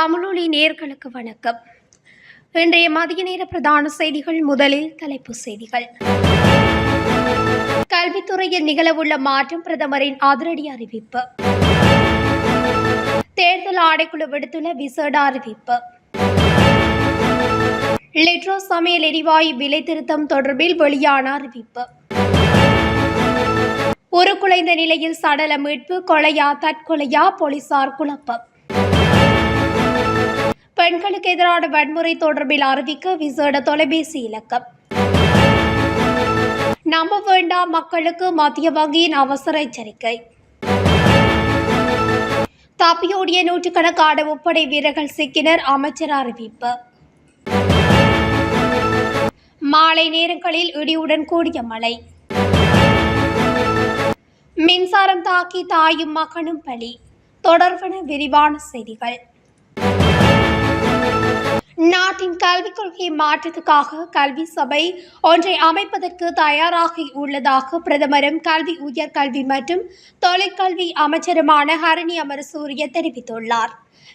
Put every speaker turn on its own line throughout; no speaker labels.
தமிழொலி நேர்களுக்கு வணக்கம். இன்றைய மதிய நேர பிரதான செய்திகள் முதலில் தலைப்புச் செய்திகள். கல்வித்துறையில் நிகழவுள்ள மாற்றம் பிரதமரின் அதிரடி அறிவிப்பு. தேர்தல் ஆடைக்குழு விடுத்துள்ள விசேட அறிவிப்பு. லிட்ரோ சமையல் எரிவாயு விலை திருத்தம் தொடர்பில் வெளியான அறிவிப்பு. உருக்குலைந்த நிலையில் சடல மீட்பு கொலையா தற்கொலையா போலீசார் குழப்பம். பெண்களுக்கு எதிரான வன்முறை தொடர்பில் அறிவிக்க விசேட தொலைபேசி இலக்கம். நம்ப வேண்டாம் மக்களுக்கு மத்திய வங்கியின் அவசர எச்சரிக்கை. தப்பியோடிய நூற்றுக்கணக்கான முப்படை வீரர்கள் சிக்கினர் அமைச்சர் அறிவிப்பு. மாலை நேரங்களில் இடியுடன் கூடிய மழை. மின்சாரம் தாக்கி தாயும் மகனும் பலி. தொடர்பன விரிவான செய்திகள். நாட்டின் கல்விக் கொள்கை மாற்றத்துக்காக கல்வி சபை ஒன்றை அமைப்பதற்கு தயாராகி உள்ளதாக பிரதமரும் கல்வி உயர்கல்வி மற்றும் தொழிற்கல்வி அமைச்சருமான ஹரணி அமரசூரிய தெரிவித்துள்ளார்.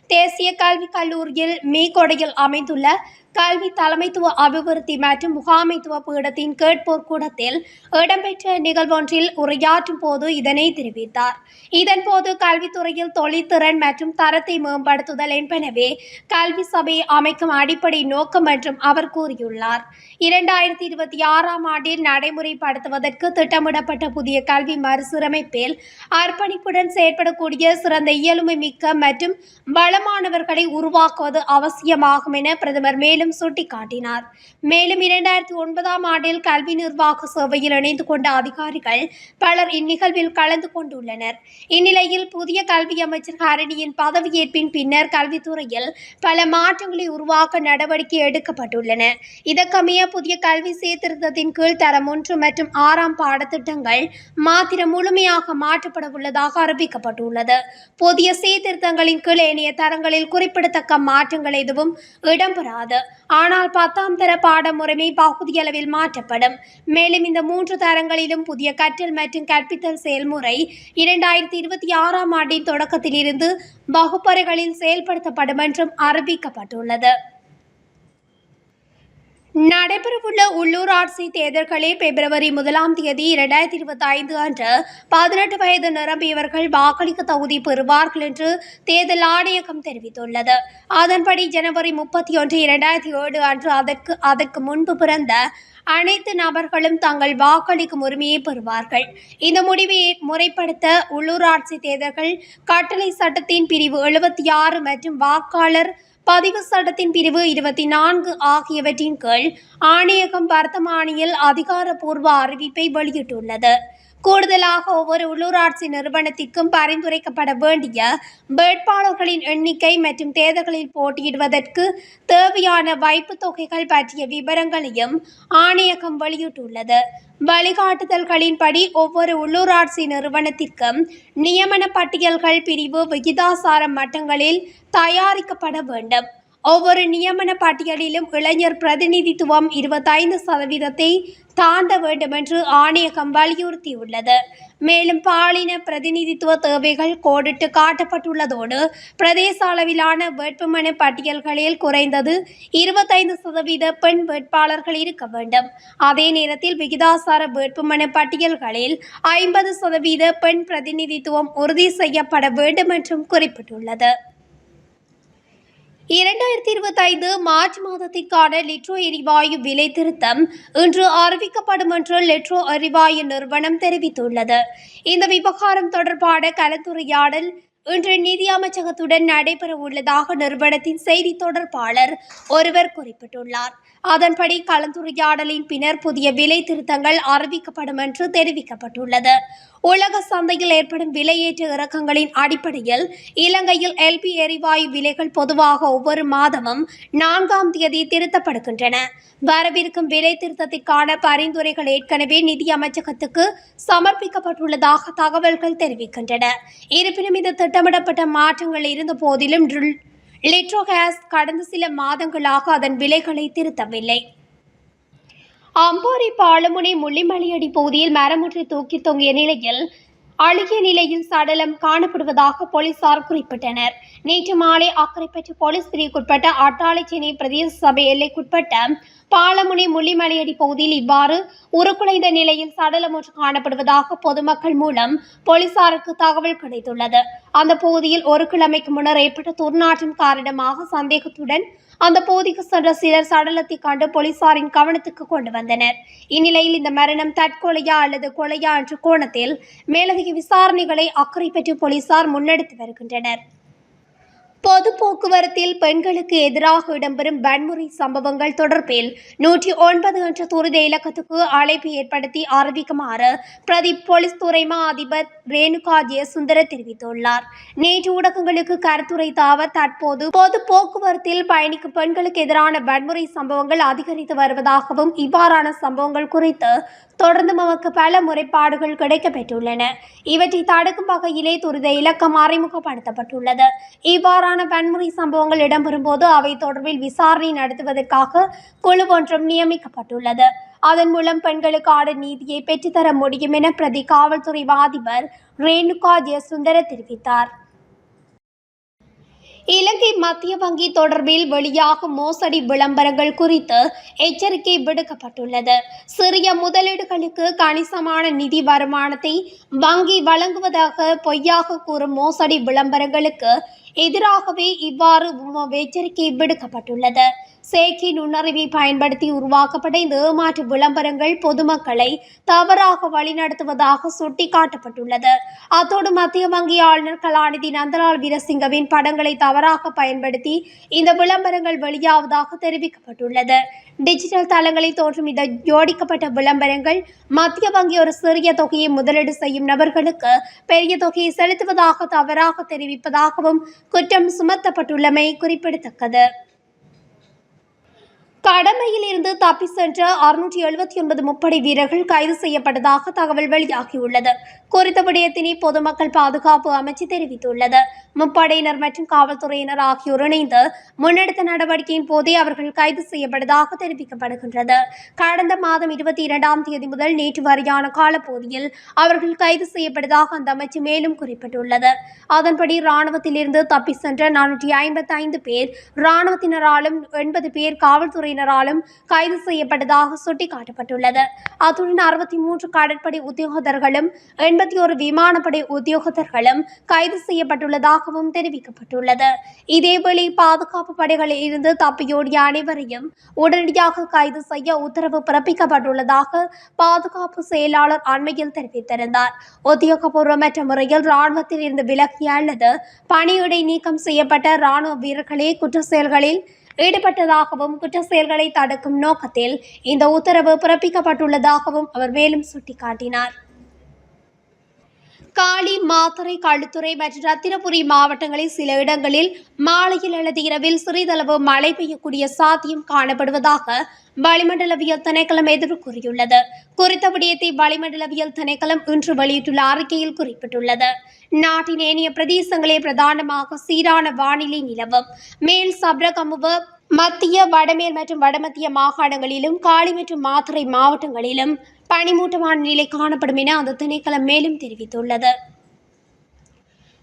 தேசிய கல்விக் கல்லூரியில் மீகொடையில் அமைந்துள்ள கல்வி தலைமைத்துவ அபிவிருத்தி மற்றும் முகாமைத்துவ பீடத்தின் கேட்போர் கூடத்தில் இடம்பெற்ற நிகழ்வொன்றில் உரையாற்றும் போது இதனை தெரிவித்தார். இதன்போது கல்வித்துறையில் தொழில்திறன் மற்றும் தரத்தை மேம்படுத்துதல் என்பனவே கல்வி சபை அமைக்கும் அடிப்படை நோக்கம் என்றும் அவர் கூறியுள்ளார். இரண்டாயிரத்தி இருபத்தி ஆறாம் ஆண்டில் நடைமுறைப்படுத்துவதற்கு திட்டமிடப்பட்ட புதிய கல்வி மறுசீரமைப்பில் அர்ப்பணிப்புடன் செயற்படக்கூடிய சிறந்த இயலுமை மிக்க மற்றும் வளமானவர்களை உருவாக்குவது அவசியமாகும் என பிரதமர் மேலும் சுட்டிக்காட்டினார். மேலும் இரண்டாயிரத்தி ஒன்பதாம் ஆண்டில் கல்வி நிர்வாக சேவையில் இணைந்து கொண்ட அதிகாரிகள் பலர் இந்நிகழ்வில் கலந்து கொண்டுள்ளனர். இந்நிலையில் புதிய கல்வி அமைச்சர் ஹரணியின் பதவியேற்பின் பின்னர் கல்வித்துறையில் பல மாற்றங்களை உருவாக்க நடவடிக்கை எடுக்கப்பட்டுள்ளன. இதற்கமைய புதிய கல்வி சீர்திருத்தத்தின் கீழ் தரம் ஒன்று மற்றும் ஆறாம் பாடத்திட்டங்கள் மாத்திரம் முழுமையாக மாற்றப்பட உள்ளதாக அறிவிக்கப்பட்டுள்ளது. புதிய சீர்திருத்தங்களின் கீழ் ஏனைய தரங்களில் குறிப்பிடத்தக்க மாற்றங்கள் எதுவும் இடம்பெறாது. ஆனால் பத்தாம் தர பாட முறைமை பகுதியளவில் மாற்றப்படும். மேலும் இந்த மூன்று தரங்களிலும் புதிய கற்றல் மற்றும் கற்பித்தல் செயல்முறை இரண்டாயிரத்தி இருபத்தி ஆறாம் ஆண்டின் தொடக்கத்திலிருந்து வகுப்பறைகளில் செயல்படுத்தப்படும் என்றும் அறிவிக்கப்பட்டுள்ளது. நடைபெறவுள்ள உள்ளூராட்சி தேர்தல்களில் பிப்ரவரி முதலாம் தேதி இரண்டாயிரத்தி இருபத்தி ஐந்து அன்று பதினெட்டு வயது நிரம்பியவர்கள் வாக்களிக்க தகுதி பெறுவார்கள் என்று தேர்தல் ஆணையகம் தெரிவித்துள்ளது. அதன்படி ஜனவரி முப்பத்தி ஒன்று இரண்டாயிரத்தி ஏழு அன்று அதற்கு அதற்கு முன்பு பிறந்த அனைத்து நபர்களும் தங்கள் வாக்களிக்கும் உரிமையை பெறுவார்கள். இந்த முடிவை முறைப்படுத்த உள்ளூராட்சி தேர்தல்கள் கட்டளை சட்டத்தின் பிரிவு எழுபத்தி ஆறு மற்றும் வாக்காளர் பதிவு சட்டத்தின் பிரிவு இருபத்தி நான்கு ஆகியவற்றின் கீழ் ஆணையகம் வர்த்தமானியில் அதிகாரப்பூர்வ அறிவிப்பை வெளியிட்டுள்ளது. கூடுதலாக ஒவ்வொரு உள்ளூராட்சி நிறுவனத்திற்கும் பரிந்துரைக்கப்பட வேண்டிய வேட்பாளர்களின் எண்ணிக்கை மற்றும் தேர்தல்களில் போட்டியிடுவதற்கு தேவையான வைப்பு தொகைகள் பற்றிய விவரங்களையும் ஆணையகம் வெளியிட்டுள்ளது. வழிகாட்டுதல்களின்படி ஒவ்வொரு உள்ளூராட்சி நிறுவனத்திற்கும் நியமன பட்டியல்கள் பிரிவு விகிதாசார மட்டங்களில் தயாரிக்கப்பட வேண்டும். ஒவ்வொரு நியமன பட்டியலிலும் இளைஞர் பிரதிநிதித்துவம் இருபத்தைந்து சதவீதத்தை தாண்ட வேண்டுமென்று ஆணையகம் வலியுறுத்தியுள்ளது. மேலும் பாலின பிரதிநிதித்துவ தேவைகள் கோடிட்டு காட்டப்பட்டுள்ளதோடு பிரதேச அளவிலான வேட்புமனு பட்டியல்களில் குறைந்தது இருபத்தைந்து சதவீத பெண் வேட்பாளர்கள் இருக்க வேண்டும். அதே நேரத்தில் விகிதாசார வேட்புமனு பட்டியல்களில் ஐம்பது சதவீத பெண் பிரதிநிதித்துவம் உறுதி செய்யப்பட வேண்டும் என்றும் குறிப்பிட்டுள்ளது. இரண்டாயிரத்தி இருபத்தைந்து மார்ச் மாதத்திற்கான லிட்ரோ எரிவாயு விலை திருத்தம் இன்று அறிவிக்கப்படும் என்று லிட்ரோ எரிவாயு நிறுவனம் தெரிவித்துள்ளது. இந்த விவகாரம் தொடர்பான கலந்துரையாடல் இன்று நிதி அமைச்சகத்துடன் நடைபெற உள்ளதாக நிறுவனத்தின் செய்தி தொடர்பாளர் ஒருவர் குறிப்பிட்டுள்ளார். அதன்படி கலந்துரையாடலின் பின்னர் புதிய விலை திருத்தங்கள் அறிவிக்கப்படும் என்று தெரிவிக்கப்பட்டுள்ளது. உலக சந்தையில் ஏற்படும் விலையேற்ற இறக்கங்களின் அடிப்படையில் இலங்கையில் எல்பி எரிவாயு விலைகள் பொதுவாக ஒவ்வொரு மாதமும் நான்காம் தேதி திருத்தப்படுகின்றன. வரவிருக்கும் விலை திருத்தத்திற்கான பரிந்துரைகள் ஏற்கனவே நிதி அமைச்சகத்துக்கு சமர்ப்பிக்கப்பட்டுள்ளதாக தகவல்கள் தெரிவிக்கின்றன. இருப்பினும் இது திட்டமிடப்பட்ட மாற்றங்கள் இருந்த போதிலும் லிட்ரோகேஸ் கடந்த சில மாதங்களாக அதன் விலைகளை திருத்தவில்லை. அம்போரி பாலமுனை முள்ளிமலையடி பகுதியில் மரமுற்றி தூக்கி தொங்கிய நிலையில் அழுகிய நிலையில் சடலம் காணப்படுவதாக போலீசார் குறிப்பிட்டனர். நேற்று மாலை அக்கரைப்பற்று போலீஸ் பிரிவுக்குட்பட்ட அட்டாளைச்சேனை பிரதேச சபை எல்லைக்குட்பட்ட பாலமுனை முள்ளிமலையடி பகுதியில் இவ்வாறு உருக்குலைந்த நிலையில் சடலம் ஒன்று காணப்படுவதாக பொதுமக்கள் மூலம் போலீசாருக்கு தகவல் கிடைத்துள்ளது. அந்த பகுதியில் ஒரு கிழமைக்கு முன்னர் ஏற்பட்ட துர்நாற்றம் காரணமாக சந்தேகத்துடன் அந்த பகுதிக்கு சென்ற சிலர் சடலத்தை கண்டு போலீசாரின் கவனத்துக்கு கொண்டு வந்தனர். இந்நிலையில் இந்த மரணம் தற்கொலையா அல்லது கொலையா என்ற கோணத்தில் மேலதிக விசாரணைகளை அக்கறை பெற்று போலீசார் முன்னெடுத்து வருகின்றனர். பொது போக்குவரத்தில் பெண்களுக்கு எதிராக இடம்பெறும் வன்முறை சம்பவங்கள் தொடர்பில் நூற்றி ஒன்பது என்ற துரித இலக்கத்துக்கு அழைப்பு ஏற்படுத்தி அறிவிக்குமாறு பிரதி போலீஸ் துறைமா அதிபர் ரேணுகா ஜெயசுந்தர தெரிவித்துள்ளார். நேற்று ஊடகங்களுக்கு கருத்துரைத்த அவர் தற்போது பொது போக்குவரத்தில் பயணிக்கும் பெண்களுக்கு எதிரான வன்முறை சம்பவங்கள் அதிகரித்து வருவதாகவும் இவ்வாறான சம்பவங்கள் குறித்து தொடர்ந்து நமக்கு பல முறைப்பாடுகள் கிடைக்கப்பெற்றுள்ளன. இவற்றை தடுக்கும் வகையிலே துரித இலக்கம் அறிமுகப்படுத்தப்பட்டுள்ளது. இவ்வாறான வன்முறை சம்பவங்கள் இடம்பெறும் போது அவை தொடர்பில் விசாரணை நடத்துவதற்காக குழு ஒன்றும் நியமிக்கப்பட்டுள்ளது. அதன் மூலம் பெண்களுக்கான நீதியை பெற்றுத்தர முடியும் என பிரதி காவல்துறை வாதிபர் ரேணுகா ஜெயசுந்தர தெரிவித்தார். இலங்கை மத்திய வங்கி தொடர்பில் வெளியாகும் மோசடி விளம்பரங்கள் குறித்து எச்சரிக்கை விடுக்கப்பட்டுள்ளது. சிறிய முதலீடுகளுக்கு கணிசமான நிதி வருமானத்தை வங்கி வழங்குவதாக பொய்யாக கூறும் மோசடி விளம்பரங்களுக்கு எதிராகவே இவ்வாறு எச்சரிக்கை விடுக்கப்பட்டுள்ளது. செயற்கை நுண்ணறிவை பயன்படுத்தி உருவாக்கப்பட்ட இந்த ஏமாற்று விளம்பரங்கள் பொதுமக்களை தவறாக வழிநடத்துவதாக சுட்டிக்காட்டப்பட்டுள்ளது. அத்தோடு மத்திய வங்கி ஆளுநர் கலாநிதி நந்தலால் வீரசிங்கவின் படங்களை தவறாக பயன்படுத்தி இந்த விளம்பரங்கள் வெளியாவதாக தெரிவிக்கப்பட்டுள்ளது. டிஜிட்டல் தளங்களில் தோன்றும் இந்த ஜோடிக்கப்பட்ட விளம்பரங்கள் மத்திய வங்கி ஒரு சிறிய தொகையை முதலீடு செய்யும் நபர்களுக்கு பெரிய தொகையை செலுத்துவதாக தவறாக தெரிவிப்பதாகவும் குற்றம் சுமத்தப்பட்டுள்ளமை குறிப்பிடத்தக்கது. கடமையில் இருந்து தப்பி சென்ற அறுநூற்றி எழுபத்தி ஒன்பது முப்படை வீரர்கள் கைது செய்யப்பட்டதாக தகவல் வெளியாகியுள்ளது. குறித்த விடயத்தினை பொதுமக்கள் பாதுகாப்பு அமைச்சு தெரிவித்துள்ளது. முப்படையினர் மற்றும் காவல்துறையினர் ஆகியோர் இணைந்து முன்னெடுத்த நடவடிக்கையின் போதே அவர்கள் கைது செய்யப்பட்டதாக தெரிவிக்கப்படுகின்றது. கடந்த மாதம் இருபத்தி இரண்டாம் தேதி முதல் நேற்று வரையான காலப்பகுதியில் அவர்கள் கைது செய்யப்பட்டதாக அந்த அமைச்சு மேலும் குறிப்பிட்டுள்ளது. அதன்படி இராணுவத்திலிருந்து தப்பி சென்ற நானூற்றி ஐம்பத்தி ஐந்து பேர் இராணுவத்தினராலும் எண்பது பேர் காவல்துறை குழுவினராலும் கைது செய்யப்பட்டதாக சுட்டிக்காட்டப்பட்டுள்ளது. அத்துடன் அறுபத்தி மூன்று கடற்படை உத்தியோகத்தர்களும் எண்பத்தி ஒரு விமானப்படை உத்தியோகத்தர்களும் கைது செய்யப்பட்டுள்ளதாகவும் தெரிவிக்கப்பட்டுள்ளது. இதேவேளை பாதுகாப்பு படைகளில் இருந்து தப்பியோடிய அனைவரையும் உடனடியாக கைது செய்ய உத்தரவு பிறப்பிக்கப்பட்டுள்ளதாக பாதுகாப்பு செயலாளர் அண்மையில் தெரிவித்திருந்தார். உத்தியோகபூர்வமற்ற முறையில் ராணுவத்தில் இருந்து விலகிய அல்லது பணியிடை நீக்கம் செய்யப்பட்ட ராணுவ வீரர்களே குற்ற செயல்களில் ஈடுபட்டதாகவும் குற்ற செயல்களை தடுக்கும் நோக்கத்தில் இந்த உத்தரவு பிறப்பிக்கப்பட்டுள்ளதாகவும் அவர் மேலும் சுட்டிக்காட்டினார். காளி மாத்தறை களுத்துறை மற்றும் ரத்தினபுரி மாவட்டங்களில் சில இடங்களில் மாலையில் அல்லது இரவில் சிறிதளவு மழை பெய்யக்கூடிய சாத்தியம் காணப்படுவதாக வளிமண்டலவியல் திணைக்களம் எதிர்ப்பு கூறியுள்ளது. குறித்த விடயத்தை வளிமண்டலவியல் திணைக்களம் இன்று வெளியிட்டுள்ள அறிக்கையில் குறிப்பிட்டுள்ளது. நாட்டின் ஏனைய பிரதேசங்களே பிரதானமாக சீரான வானிலை நிலவும். மேல் சப்ரகமுவ மத்திய வடமேல் மற்றும் வடமத்திய மாகாணங்களிலும் காளி மற்றும் மாத்தறை மாவட்டங்களிலும் பனிமூட்டமான நிலை காணப்படும் என அந்த திணைக்களம் மேலும் தெரிவித்துள்ளது.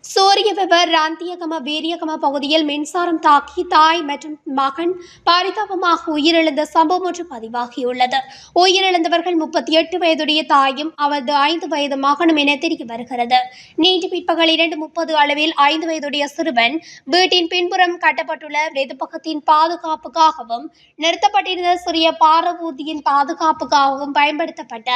சூரிய விவர் ராந்தியகம வீரியகம பகுதியில் மின்சாரம் தாக்கி தாய் மற்றும் மகன் பரிதாபமாக உயிரிழந்த சம்பவம் ஒன்று பதிவாகியுள்ளது. உயிரிழந்தவர்கள் முப்பத்தி எட்டு வயதுடைய தாயும் அவரது ஐந்து வயது மகனும் என தெரிய வருகிறது. நீண்ட பிற்பகல் இரண்டு முப்பது அளவில் ஐந்து வயதுடைய சிறுவன் வீட்டின் பின்புறம் கட்டப்பட்டுள்ள வெதுப்பகத்தின் பாதுகாப்புக்காகவும் நிறுத்தப்பட்டிருந்த சிறிய பாரவூதியின் பாதுகாப்புக்காகவும் பயன்படுத்தப்பட்ட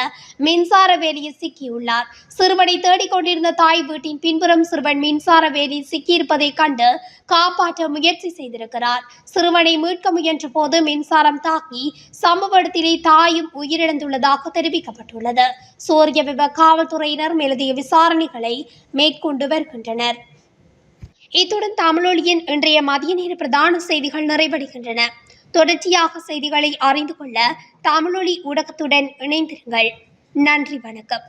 மின்சார வேலியில் சிக்கியுள்ளார். சிறுவனை தேடிக்கொண்டிருந்த தாய் வீட்டின் பின்புறம் சிறுவன் மின்சார வேலி சிக்கியிருப்பதைக் கண்டு காப்பாற்ற முயற்சி செய்திருக்கிறார். சிறுவனை மீட்க முயன்ற போது மின்சாரம் தாக்கி சம்பவ இடத்திலே தாயும் உயிரிழந்துள்ளதாக தெரிவிக்கப்பட்டுள்ளது. சூரிய விப காவல்துறையினர் எழுதிய விசாரணைகளை மேற்கொண்டு வருகின்றனர். இத்துடன் தமிழொலியின் இன்றைய மதிய நேர பிரதான செய்திகள் நிறைவடைகின்றன. தொடர்ச்சியாக செய்திகளை அறிந்து கொள்ள தமிழொலி ஊடகத்துடன் இணைந்திருங்கள். நன்றி வணக்கம்.